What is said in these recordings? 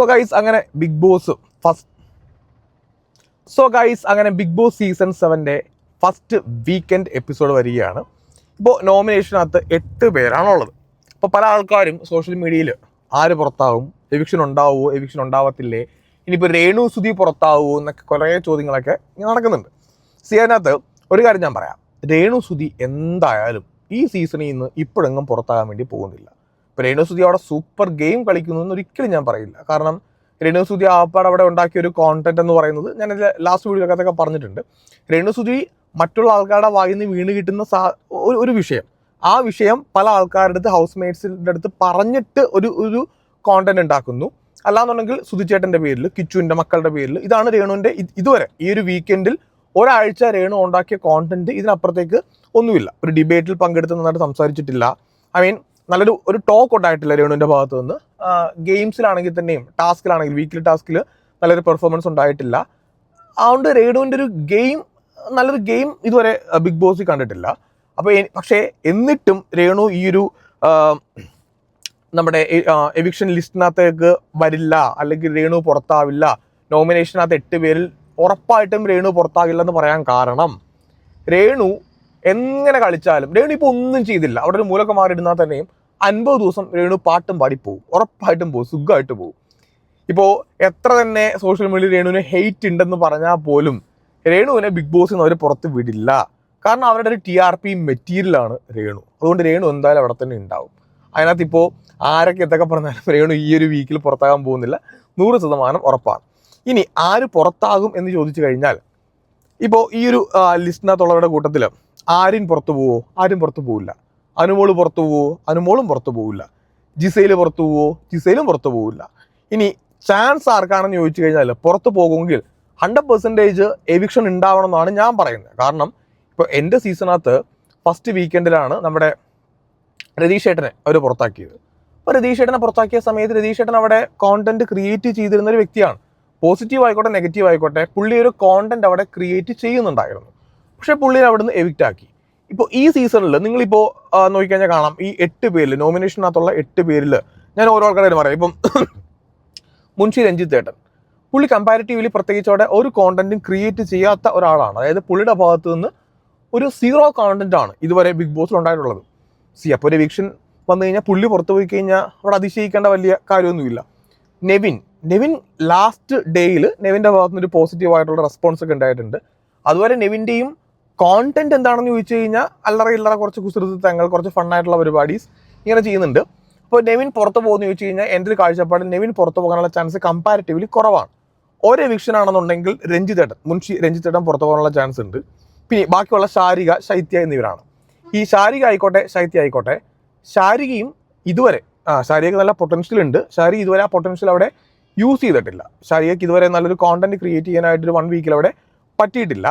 So guys അങ്ങനെ Bigg Boss first so guys അങ്ങനെ big boss season സെവന്റെ first weekend episode വരികയാണ്. ഇപ്പോൾ നോമിനേഷനകത്ത് എട്ട് പേരാണുള്ളത്. അപ്പോൾ പല ആൾക്കാരും സോഷ്യൽ മീഡിയയിൽ ആര് പുറത്താവും എവിക്ഷൻ ഉണ്ടാവുമോ എവിക്ഷൻ ഉണ്ടാവത്തില്ലേ ഇനിയിപ്പോൾ രേണു സുധി പുറത്താവുമോ എന്നൊക്കെ കുറേ ചോദ്യങ്ങളൊക്കെ നടക്കുന്നുണ്ട്. സി അതിനകത്ത് ഒരു കാര്യം ഞാൻ പറയാം. രേണു സുധി എന്തായാലും ഈ സീസണിൽ നിന്ന് ഇപ്പോഴെങ്ങും പുറത്താകാൻ വേണ്ടി പോകുന്നില്ല. ഇപ്പോൾ രേണു സുധി അവിടെ സൂപ്പർ ഗെയിം കളിക്കുന്നു എന്ന് ഒരിക്കലും ഞാൻ പറയില്ല. കാരണം രേണു സുധി ആപ്പാട് അവിടെ ഉണ്ടാക്കിയ ഒരു കോണ്ടന്റ് എന്ന് പറയുന്നത് ഞാൻ ലാസ്റ്റ് വീഡിയോക്കകത്തൊക്കെ പറഞ്ഞിട്ടുണ്ട്. രേണു സുധി മറ്റുള്ള ആൾക്കാരുടെ വായിൽ നിന്ന് വീണ് കിട്ടുന്ന സാ ഒരു വിഷയം. ആ വിഷയം പല ആൾക്കാരുടെ അടുത്ത് ഹൗസ് മേറ്റ്സിന്റെ അടുത്ത് പറഞ്ഞിട്ട് ഒരു ഒരു കോണ്ടന്റ് ഉണ്ടാക്കുന്നു. അല്ലാന്നുണ്ടെങ്കിൽ സുധിച്ചേട്ടന്റെ പേരിൽ കിച്ചുവിന്റെ മക്കളുടെ പേരിൽ ഇതാണ് രേണുവിന്റെ ഇതുവരെ ഈ ഒരു വീക്കെൻഡിൽ ഒരാഴ്ച രേണു ഉണ്ടാക്കിയ കോണ്ടന്റ് ഇതിനപ്പുറത്തേക്ക് ഒന്നുമില്ല. ഒരു ഡിബേറ്റിൽ പങ്കെടുത്ത് നന്നായിട്ട് സംസാരിച്ചിട്ടില്ല. ഐ മീൻ നല്ലൊരു ഒരു ടോക്ക് ഉണ്ടായിട്ടില്ല രേണുവിന്റെ ഭാഗത്തു നിന്ന്. ഗെയിംസിലാണെങ്കിൽ തന്നെയും ടാസ്കിലാണെങ്കിൽ വീക്കിലി ടാസ്കിൽ നല്ലൊരു പെർഫോമൻസ് ഉണ്ടായിട്ടില്ല. അതുകൊണ്ട് രേണുവിന്റെ ഒരു ഗെയിം നല്ലൊരു ഗെയിം ഇതുവരെ ബിഗ് ബോസിൽ കണ്ടിട്ടില്ല. അപ്പോൾ പക്ഷേ എന്നിട്ടും രേണു ഈ ഒരു നമ്മുടെ എവിക്ഷൻ ലിസ്റ്റിനകത്തേക്ക് വരില്ല അല്ലെങ്കിൽ രേണു പുറത്താവില്ല നോമിനേഷനകത്ത് എട്ട് പേരിൽ ഉറപ്പായിട്ടും രേണു പുറത്താകില്ല എന്ന് പറയാൻ കാരണം രേണു എങ്ങനെ കളിച്ചാലും രേണു ഇപ്പോൾ ഒന്നും ചെയ്തില്ല. അവിടെ ഒരു മൂലൊക്കെ മാറിയിരുന്നാൽ തന്നെയും അൻപത് ദിവസം രേണു പാട്ടും പാടിപ്പോവും. ഉറപ്പായിട്ടും പോകും സുഖമായിട്ട് പോകും ഇപ്പോൾ എത്ര തന്നെ സോഷ്യൽ മീഡിയയിൽ രേണുവിന് ഹെയ്റ്റ് ഉണ്ടെന്ന് പറഞ്ഞാൽ പോലും രേണുവിനെ ബിഗ് ബോസിൽ നിന്ന് അവർ പുറത്ത് വിടില്ല. കാരണം അവരുടെ ഒരു ടി ആർ പി മെറ്റീരിയലാണ് രേണു. അതുകൊണ്ട് രേണു എന്തായാലും അവിടെ തന്നെ ഉണ്ടാവും. അതിനകത്ത് ഇപ്പോൾ ആരൊക്കെ എന്തൊക്കെ പറഞ്ഞാലും രേണു ഈ ഒരു വീക്കിൽ പുറത്താകാൻ പോകുന്നില്ല. നൂറ് ശതമാനം ഉറപ്പാണ്. ഇനി ആര് പുറത്താകും എന്ന് ചോദിച്ചു കഴിഞ്ഞാൽ ഇപ്പോൾ ഈ ഒരു ലിസ്റ്റിനകത്തുള്ളവരുടെ കൂട്ടത്തിൽ ആരും പുറത്തു പോവോ? ആരും പുറത്തു പോവില്ല. അനുമോൾ പുറത്തു പോവോ? അനുമോളും പുറത്തു പോവില്ല. ജിസയിൽ പുറത്തു പോവോ? ജിസയിലും പുറത്തു പോവില്ല. ഇനി ചാൻസ് ആർക്കാണെന്ന് ചോദിച്ചു കഴിഞ്ഞാൽ പുറത്ത് പോകുമെങ്കിൽ ഹൺഡ്രഡ് പെർസെന്റേജ് എവിക്ഷൻ ഉണ്ടാവണം എന്നാണ് ഞാൻ പറയുന്നത്. കാരണം ഇപ്പോൾ എന്റെ സീസണകത്ത് ഫസ്റ്റ് വീക്കെൻഡിലാണ് നമ്മുടെ രതീഷ് ഏട്ടനെ അവർ പുറത്താക്കിയത്. അപ്പോൾ രതീഷ് ഏട്ടനെ പുറത്താക്കിയ സമയത്ത് രതീഷ് ഏട്ടൻ അവിടെ കോണ്ടന്റ് ക്രിയേറ്റ് ചെയ്തിരുന്ന ഒരു വ്യക്തിയാണ്. പോസിറ്റീവ് ആയിക്കോട്ടെ നെഗറ്റീവ് ആയിക്കോട്ടെ പുള്ളി ഒരു കോണ്ടന്റ് അവിടെ ക്രിയേറ്റ് ചെയ്യുന്നുണ്ടായിരുന്നു. പക്ഷേ പുള്ളിനെ അവിടുന്ന് എവിക്റ്റ് ആക്കി. ഇപ്പോൾ ഈ സീസണിൽ നിങ്ങളിപ്പോൾ നോക്കിക്കഴിഞ്ഞാൽ കാണാം. ഈ എട്ട് പേരിൽ നോമിനേഷനകത്തുള്ള എട്ട് പേരിൽ ഞാൻ ഓരോ ആൾക്കാരും പറയാം. ഇപ്പം മുൻഷി രഞ്ജിത്ത് ചേട്ടൻ. പുള്ളി കമ്പാരിറ്റീവ്ലി പ്രത്യേകിച്ചോടെ ഒരു കോണ്ടന്റും ക്രിയേറ്റ് ചെയ്യാത്ത ഒരാളാണ്. അതായത് പുള്ളിയുടെ ഭാഗത്ത് നിന്ന് ഒരു സീറോ കോണ്ടന്റ് ആണ് ഇതുവരെ ബിഗ് ബോസിൽ ഉണ്ടായിട്ടുള്ളത്. സി അപ്പോൾ ഒരു വീക്ഷൻ വന്നു കഴിഞ്ഞാൽ പുള്ളി പുറത്തു പോയി കഴിഞ്ഞാൽ അവിടെ അതിശയിക്കേണ്ട വലിയ കാര്യമൊന്നുമില്ല. നെവിൻ നെവിൻ ലാസ്റ്റ് ഡേയിൽ നെവിന്റെ ഭാഗത്തുനിന്ന് ഒരു പോസിറ്റീവ് ആയിട്ടുള്ള റെസ്പോൺസ് ഒക്കെ ഉണ്ടായിട്ടുണ്ട്. അതുവരെ നെവിന്റെയും കോണ്ടന്റ് എന്താണെന്ന് ചോദിച്ചു കഴിഞ്ഞാൽ അല്ലറ ഇല്ലറ കുറച്ച് കുസൃതി തങ്ങൾ കുറച്ച് ഫണ്ണായിട്ടുള്ള പരിപാടീസ് ഇങ്ങനെ ചെയ്യുന്നുണ്ട്. അപ്പോൾ നെവിൻ പുറത്ത് പോകുന്നു ചോദിച്ചു കഴിഞ്ഞാൽ എന്റെ ഒരു കാഴ്ചപ്പാടിൽ നെവിൻ പുറത്ത് പോകാനുള്ള ചാൻസ് കമ്പാരിറ്റീവ്ലി കുറവാണ്. ഒരു എവിക്ഷൻ ആണെന്നുണ്ടെങ്കിൽ രഞ്ജിത്തേട്ടൻ മുൻഷി രഞ്ജിത്തേട്ടൻ പുറത്ത് പോകാനുള്ള ചാൻസ് ഉണ്ട്. പിന്നെ ബാക്കിയുള്ള ശാരിക ശൈത്യ എന്നിവരാണ്. ഈ ശാരിക ആയിക്കോട്ടെ ശൈത്യ ആയിക്കോട്ടെ ശാരികയും ഇതുവരെ ആ ശാരികക്ക് നല്ല പൊട്ടൻഷ്യൽ ഉണ്ട്. ശാരിക ഇതുവരെ ആ പൊട്ടൻഷ്യൽ അവിടെ യൂസ് ചെയ്തിട്ടില്ല. ശാരികക്ക് ഇതുവരെ നല്ലൊരു കോണ്ടന്റ് ക്രിയേറ്റ് ചെയ്യാനായിട്ടൊരു വൺ വീക്കിൽ അവിടെ പറ്റിയിട്ടില്ല.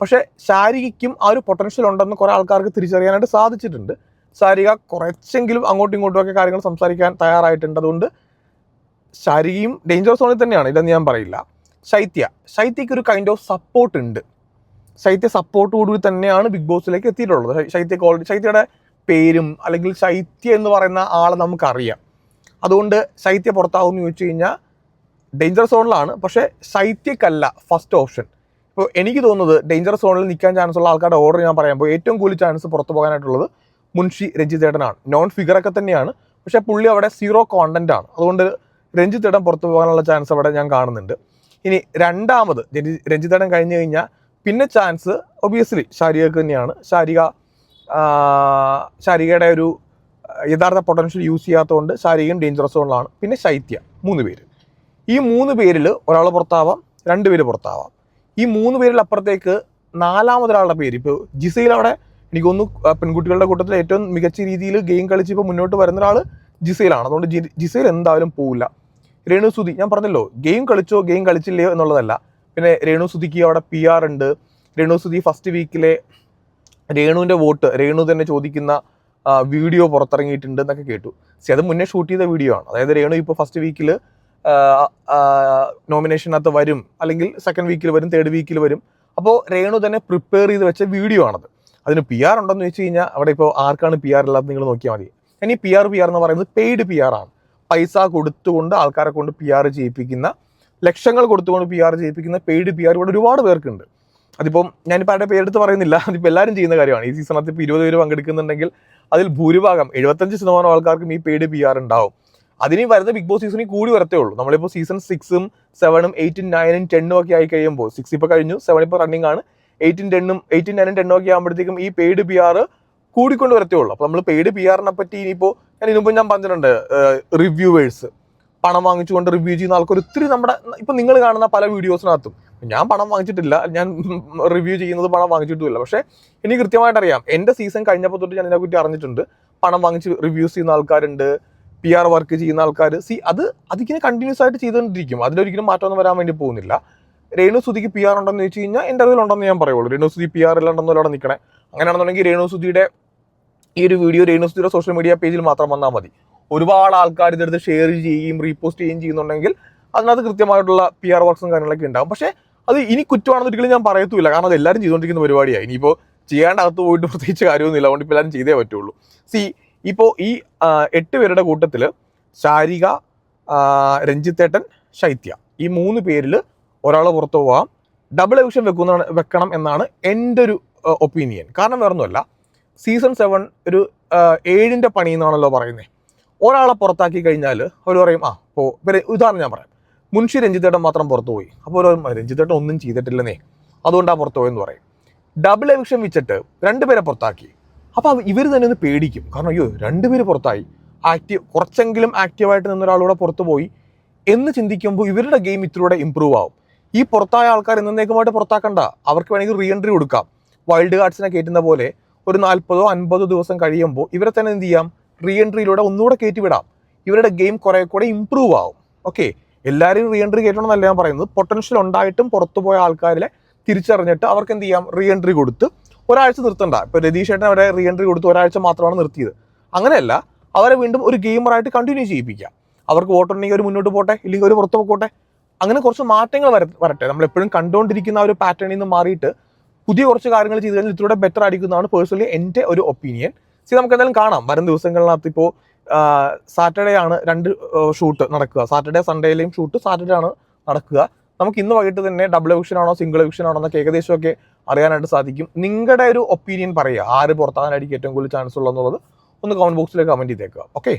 പക്ഷേ ശാരികയ്ക്കും ആ ഒരു പൊട്ടൻഷ്യൽ ഉണ്ടെന്ന് കുറേ ആൾക്കാർക്ക് തിരിച്ചറിയാനായിട്ട് സാധിച്ചിട്ടുണ്ട്. ശാരിക കുറച്ചെങ്കിലും അങ്ങോട്ടും ഇങ്ങോട്ടും ഒക്കെ കാര്യങ്ങൾ സംസാരിക്കാൻ തയ്യാറായിട്ടുണ്ട്. അതുകൊണ്ട് ശാരികയും ഡേഞ്ചർ സോണിൽ തന്നെയാണ്. ഇല്ലെന്ന് ഞാൻ പറയില്ല. ശൈത്യ. ശൈത്യയ്ക്ക് ഒരു കൈൻഡ് ഓഫ് സപ്പോർട്ട് ഉണ്ട്. ശൈത്യ സപ്പോർട്ടോടുകൂടി തന്നെയാണ് ബിഗ് ബോസിലേക്ക് എത്തിയിട്ടുള്ളത്. ശൈത്യ ഓൾറെഡി ശൈത്യയുടെ പേരും അല്ലെങ്കിൽ ശൈത്യ എന്ന് പറയുന്ന ആളെ നമുക്കറിയാം. അതുകൊണ്ട് ശൈത്യ പുറത്താവും എന്ന് ചോദിച്ചു കഴിഞ്ഞാൽ ഡേഞ്ചർ സോണിലാണ് പക്ഷേ ശൈത്യക്കല്ല ഫസ്റ്റ് ഓപ്ഷൻ ഇപ്പോൾ എനിക്ക് തോന്നുന്നത് ഡേഞ്ചർ സോണിൽ നിൽക്കാൻ ചാൻസ് ഉള്ള ആൾക്കാരുടെ ഓർഡർ ഞാൻ പറയുമ്പോൾ ഏറ്റവും കൂടുതൽ ചാൻസ് പുറത്തു പോകാനായിട്ടുള്ളത് മുൻഷി രഞ്ജിത്തേട്ടനാണ്. നോൺ ഫിഗറൊക്കെ തന്നെയാണ്. പക്ഷേ പുള്ളി അവിടെ സീറോ കോണ്ടന്റ് ആണ്. അതുകൊണ്ട് രഞ്ജിത്തേട്ടൻ പുറത്തു പോകാനുള്ള ചാൻസ് അവിടെ ഞാൻ കാണുന്നുണ്ട്. ഇനി രണ്ടാമത് രഞ്ജി- രഞ്ജിത്തേട്ടൻ കഴിഞ്ഞു കഴിഞ്ഞാൽ പിന്നെ ചാൻസ് ഒബിയസ്ലി ശാരികക്ക് തന്നെയാണ്. ശാരിക ശാരികയുടെ ഒരു യഥാർത്ഥ പൊട്ടൻഷ്യൽ യൂസ് ചെയ്യാത്തതുകൊണ്ട് ശാരികയും ഡേഞ്ചറസ് സോണിലാണ് പിന്നെ ശൈത്യ മൂന്ന് പേര്. ഈ മൂന്ന് പേരിൽ ഒരാൾ പുറത്താവാം രണ്ട് പേര് പുറത്താവാം. ഈ മൂന്ന് പേരിൽ അപ്പുറത്തേക്ക് നാലാമതൊരാളുടെ പേര്. ഇപ്പോൾ ജിസയിൽ അവിടെ എനിക്കൊന്നു പെൺകുട്ടികളുടെ കൂട്ടത്തിൽ ഏറ്റവും മികച്ച രീതിയിൽ ഗെയിം കളിച്ച് ഇപ്പോൾ മുന്നോട്ട് വരുന്ന ഒരാൾ ജിസയിലാണ്. അതുകൊണ്ട് ജിസയിൽ എന്തായാലും പോവില്ല. രേണു സുധി ഞാൻ പറഞ്ഞല്ലോ ഗെയിം കളിച്ചോ ഗെയിം കളിച്ചില്ലയോ എന്നുള്ളതല്ല. പിന്നെ രേണു സുധിക്ക് അവിടെ പി ആർ ഉണ്ട്. രേണു സുധി ഫസ്റ്റ് വീക്കിലെ രേണുവിന്റെ വോട്ട് രേണു തന്നെ ചോദിക്കുന്ന വീഡിയോ പുറത്തിറങ്ങിയിട്ടുണ്ട് എന്നൊക്കെ കേട്ടു. സി അത് മുന്നേ ഷൂട്ട് ചെയ്ത വീഡിയോ ആണ്. അതായത് രേണു ഇപ്പോൾ ഫസ്റ്റ് വീക്കിൽ നോമിനേഷനകത്ത് വരും. അല്ലെങ്കിൽ സെക്കൻഡ് വീക്കിൽ വരും തേർഡ് വീക്കിൽ വരും. അപ്പോൾ രേണു തന്നെ പ്രിപ്പയർ ചെയ്ത് വെച്ച വീഡിയോ ആണത്. അതിന് പി ആർ ഉണ്ടെന്ന് വെച്ച് കഴിഞ്ഞാൽ അവിടെ ഇപ്പോൾ ആർക്കാണ് പി ആർ ഇല്ലാത്തത് നിങ്ങൾ നോക്കിയാൽ മതി. ഇനി പി ആർ പി ആർ എന്ന് പറയുന്നത് പെയ്ഡ് പി ആർ ആണ്. പൈസ കൊടുത്തുകൊണ്ട് ആൾക്കാരെ കൊണ്ട് പി ആർ ചെയ്യിപ്പിക്കുന്ന ലക്ഷങ്ങൾ കൊടുത്തുകൊണ്ട് പി ആർ ചെയ്യിപ്പിക്കുന്ന പെയ്ഡ് പി ആർ ഇവിടെ ഒരുപാട് പേർക്കുണ്ട്. അതിപ്പം ഞാനിപ്പോൾ ആരുടെ പേരെടുത്ത് പറയുന്നില്ല. അതിപ്പോൾ എല്ലാവരും ചെയ്യുന്ന കാര്യമാണ്. ഈ സീസണത്തിൽ ഇപ്പോൾ ഇരുപത് പേര് പങ്കെടുക്കുന്നുണ്ടെങ്കിൽ അതിൽ ഭൂരിഭാഗം എഴുപത്തഞ്ച് ശതമാനം ആൾക്കാർക്കും ഈ പെയ്ഡ് പി ആർ ഉണ്ടാവും. അതിന് വരുന്ന ബിഗ് ബോസ് സീസണിൽ കൂടി വരത്തേ ഉള്ളൂ. നമ്മളിപ്പോൾ സീസൺ സിക്സും സെവനും എയ്റ്റും നയനും ടെണ്ണും ഒക്കെ ആയി കഴിയുമ്പോൾ സിക്സ് ഇപ്പോൾ കഴിഞ്ഞു സെവൻ ഇപ്പോൾ റണ്ണിംഗ് ആണ്. എയ്റ്റും ടെണ്ണും എയ്റ്റും നയനും ടെണ്ണും ഒക്കെ ആകുമ്പോഴത്തേക്കും ഈ പെയ്ഡ് പി ആർ കൂടിക്കൊണ്ട് വരത്തേ ഉള്ളൂ. അപ്പോൾ നമ്മൾ പെയ്ഡ് പി ആറിനെ പറ്റി ഇനിയിപ്പോൾ ഞാൻ ഇതിനുമ്പോൾ ഞാൻ പറഞ്ഞിട്ടുണ്ട് റിവ്യൂവേഴ്സ് പണം വാങ്ങിച്ചുകൊണ്ട് റിവ്യൂ ചെയ്യുന്ന ആൾക്കാർ ഒത്തിരി നമ്മുടെ ഇപ്പം നിങ്ങൾ കാണുന്ന പല വീഡിയോസിനകത്തും ഞാൻ പണം വാങ്ങിച്ചിട്ടില്ല. ഞാൻ റിവ്യൂ ചെയ്യുന്നത് പണം വാങ്ങിച്ചിട്ടുമില്ല. പക്ഷേ എനിക്ക് കൃത്യമായിട്ട് അറിയാം എന്റെ സീസൺ കഴിഞ്ഞപ്പോൾ തൊട്ട് ഞാൻ ഇതിനെപ്പറ്റി അറിഞ്ഞിട്ടുണ്ട്. പണം വാങ്ങിച്ച് റിവ്യൂസ് ചെയ്യുന്ന ആൾക്കാരുണ്ട്. പി ആർ വർക്ക് ചെയ്യുന്ന ആൾക്കാർ സി അത് അതിങ്ങനെ കണ്ടിന്യൂസ് ആയിട്ട് ചെയ്തുകൊണ്ടിരിക്കും. അതിലൊരിക്കലും മാറ്റമൊന്നും വരാൻ വേണ്ടി പോകുന്നില്ല. രേണു സുധിക്ക് പി ആർ ഉണ്ടെന്ന് ചോദിച്ചു കഴിഞ്ഞാൽ എന്റെ അറിവിലുണ്ടെന്ന് ഞാൻ പറയുള്ളൂ. രേണു സുധി പി ആർ ഇല്ലാണ്ടെന്നല്ലോ അവിടെ നിൽക്കണേ. അങ്ങനെയാണെന്നുണ്ടെങ്കിൽ രേണു സുധിയുടെ ഈ ഒരു വീഡിയോ രേണു സുധിയുടെ സോഷ്യൽ മീഡിയ പേജിൽ മാത്രം വന്നാൽ മതി. ഒരുപാട് ആൾക്കാർ ഇതെടുത്ത് ഷെയർ ചെയ്യുകയും റീപോസ്റ്റ് ചെയ്യുകയും ചെയ്യുന്നുണ്ടെങ്കിൽ അതിനകത്ത് കൃത്യമായിട്ടുള്ള പി ആർ വർക്ക്സും കാര്യങ്ങളൊക്കെ ഉണ്ടാകും പക്ഷേ അത് ഇനി കുറ്റമാണെന്ന് ഒരിക്കലും ഞാൻ പറയത്തുമില്ല. കാരണം അത് എല്ലാവരും ചെയ്തുകൊണ്ടിരിക്കുന്ന പരിപാടിയാണ് ഇനിയിപ്പോൾ ചെയ്യാണ്ട് അകത്ത് പോയിട്ട് പ്രത്യേകിച്ച് കാര്യമൊന്നുമില്ല. അതുകൊണ്ട് ഇപ്പോൾ എല്ലാവരും ചെയ്തേ പറ്റുള്ളൂ. സി ഇപ്പോൾ ഈ എട്ട് പേരുടെ കൂട്ടത്തിൽ ശാരിക രഞ്ജിത്തേട്ടൻ ശൈത്യ. ഈ മൂന്ന് പേരിൽ ഒരാൾ പുറത്തു പോകാം ഡബിൾ എവിഷൻ വെക്കുന്ന വെക്കണം എന്നാണ് എന്റെ ഒരു ഒപ്പീനിയൻ കാരണം വേറൊന്നുമല്ല. സീസൺ സെവൻ ഒരു ഏഴിന്റെ പണി എന്നാണല്ലോ പറയുന്നത് ഒരാളെ പുറത്താക്കി കഴിഞ്ഞാൽ അവർ പറയും ആ ഇപ്പോൾ ഉദാഹരണം ഞാൻ പറയാം. മുൻഷി രഞ്ജിത്തേട്ടൻ മാത്രം പുറത്തു പോയി. അപ്പോൾ ഒരു രഞ്ജിത്തേട്ടൻ ഒന്നും ചെയ്തിട്ടില്ലെന്നേ. അതുകൊണ്ടാണ് പുറത്തു പോയെന്ന് പറയും. ഡബിൾ എവിക്ഷൻ വെച്ചിട്ട് രണ്ടുപേരെ പുറത്താക്കി. അപ്പോൾ ഇവർ തന്നെ ഒന്ന് പേടിക്കും. കാരണം അയ്യോ രണ്ടുപേര് പുറത്തായി. ആക്റ്റീവ് കുറച്ചെങ്കിലും ആക്റ്റീവായിട്ട് നിന്ന ഒരാളൂടെ പുറത്തു പോയി എന്ന് ചിന്തിക്കുമ്പോൾ ഇവരുടെ ഗെയിം ഇത്തിലൂടെ ഇമ്പ്രൂവ് ആവും. ഈ പുറത്തായ ആൾക്കാർ എന്നേക്കുമായിട്ട് പുറത്താക്കണ്ട. അവർക്ക് വേണമെങ്കിൽ റീ എൻട്രി കൊടുക്കാം വൈൽഡ് കാർഡ്സിനെ കയറ്റുന്ന പോലെ ഒരു നാൽപ്പതോ അൻപതോ ദിവസം കഴിയുമ്പോൾ ഇവരെ തന്നെ എന്ത് ചെയ്യാം? റീ എൻട്രിയിലൂടെ ഒന്നുകൂടെ കയറ്റി വിടാം. ഇവരുടെ ഗെയിം കുറെ കൂടെ ഇമ്പ്രൂവ് ആവും. ഓക്കെ എല്ലാവരും റീ എൻട്രി കയറ്റണമെന്നല്ല ഞാൻ പറയുന്നത്. പൊട്ടൻഷ്യൽ ഉണ്ടായിട്ടും പുറത്തു പോയ ആൾക്കാരെ തിരിച്ചറിഞ്ഞിട്ട് അവർക്ക് എന്ത് ചെയ്യാം? റീ എൻട്രി കൊടുത്ത് ഒരാഴ്ച നിർത്തണ്ട. ഇപ്പൊ രതീഷ് ഏട്ടൻ അവരെ റീ എൻട്രി കൊടുത്ത് ഒരാഴ്ച മാത്രമാണ് നിർത്തിയത്. അങ്ങനെയല്ല അവരെ വീണ്ടും ഒരു ഗെയിമറായിട്ട് കണ്ടിന്യൂ ചെയ്യിപ്പിക്കാം. അവർക്ക് വോട്ടുണ്ടെങ്കിൽ ഒരു മുന്നോട്ട് പോട്ടെ ഇല്ലെങ്കിൽ ഒരു പുറത്ത് പോട്ടെ. അങ്ങനെ കുറച്ച് മാറ്റങ്ങൾ വര വരട്ടെ. നമ്മൾ എപ്പോഴും കണ്ടുകൊണ്ടിരിക്കുന്ന ഒരു പാറ്റേണിൽ നിന്ന് മാറിയിട്ട് പുതിയ കുറച്ച് കാര്യങ്ങൾ ചെയ്ത് കഴിഞ്ഞാൽ ഇതിലൂടെ ബെറ്റർ ആയിരിക്കുന്നതാണ് പേഴ്സണലി എന്റെ ഒരു ഒപ്പീനിയൻ സി നമുക്ക് എന്തായാലും കാണാം. വരും ദിവസങ്ങളിനകത്ത് ഇപ്പോൾ സാറ്റർഡേ ആണ് രണ്ട് ഷൂട്ട് നടക്കുക. സാറ്റർഡേ സൺഡേയിലെയും ഷൂട്ട് സാറ്റർഡേ ആണ് നടക്കുക. നമുക്ക് ഇന്ന് വൈകിട്ട് തന്നെ ഡബിൾ എവിഷൻ ആണോ സിംഗിൾ എവിഷൻ ആണോ എന്നൊക്കെ ഏകദേശമൊക്കെ അറിയാനായിട്ട് സാധിക്കും. നിങ്ങളുടെ ഒരു ഒപ്പീനിയൻ പറയുക. ആര് പുറത്താകാനായിരിക്കും ഏറ്റവും കൂടുതൽ ചാൻസ് ഉള്ളതെന്നുള്ളത് ഒന്ന് കമന്റ് ബോക്സിൽ കമന്റ് ചെയ്തേക്കുക. ഓക്കെ